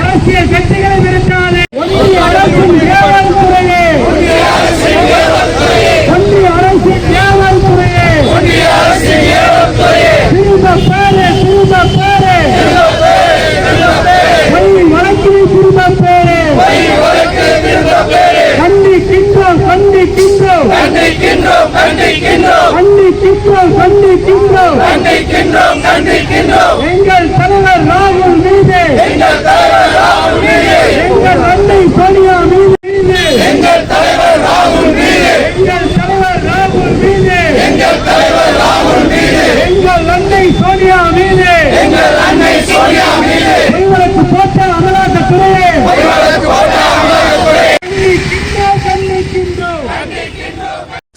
அரசியல் கட்சிகளை விருத்தாது ஒன்றிய அரசின் தேவால் துறையே ஒன்றிய அரசின் தேவால் துறையே திரும்ப பேரு திரும்ப பேரு. வழக்கில் திரும்ப பேரு. கண்டிக்கின்றோம் கண்டிக்கின்றோம் கண்டிக்கின்றோம் கண்டிக்கின்றோம் கண்டிக்கின்றோம் எங்கள் தலைவர்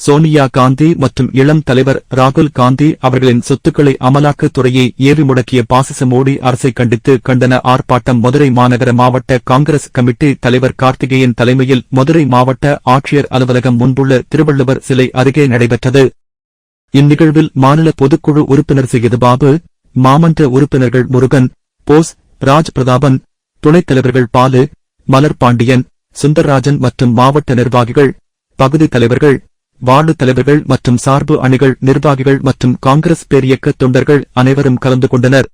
சோனியா காந்தி மற்றும் இளம் தலைவர் ராகுல் காந்தி அவர்களின் சொத்துக்களை அமலாக்கத்துறையை ஏவி முடக்கிய பாசிச மோடி அரசை கண்டித்து கண்டன ஆர்ப்பாட்டம் மதுரை மாநகர மாவட்ட காங்கிரஸ் கமிட்டி தலைவர் கார்த்திகேயன் தலைமையில் மதுரை மாவட்ட ஆட்சியர் அலுவலகம் முன்புள்ள திருவள்ளுவர் சிலை அருகே நடைபெற்றது. இந்நிகழ்வில் மாநில பொதுக்குழு உறுப்பினர் செய்யதுபாபு மாமன்ற உறுப்பினர்கள் முருகன் போஸ் ராஜ் பிரதாபன் துணைத் தலைவர்கள் பாலு மலர் பாண்டியன் சுந்தர்ராஜன் மற்றும் மாவட்ட நிர்வாகிகள் பகுதி தலைவர்கள் வார்டு தலைவர்கள் மற்றும் சார்பு அணிகள் நிர்வாகிகள் மற்றும் காங்கிரஸ் பேரியக்க தொண்டர்கள் அனைவரும் கலந்து கொண்டனர்.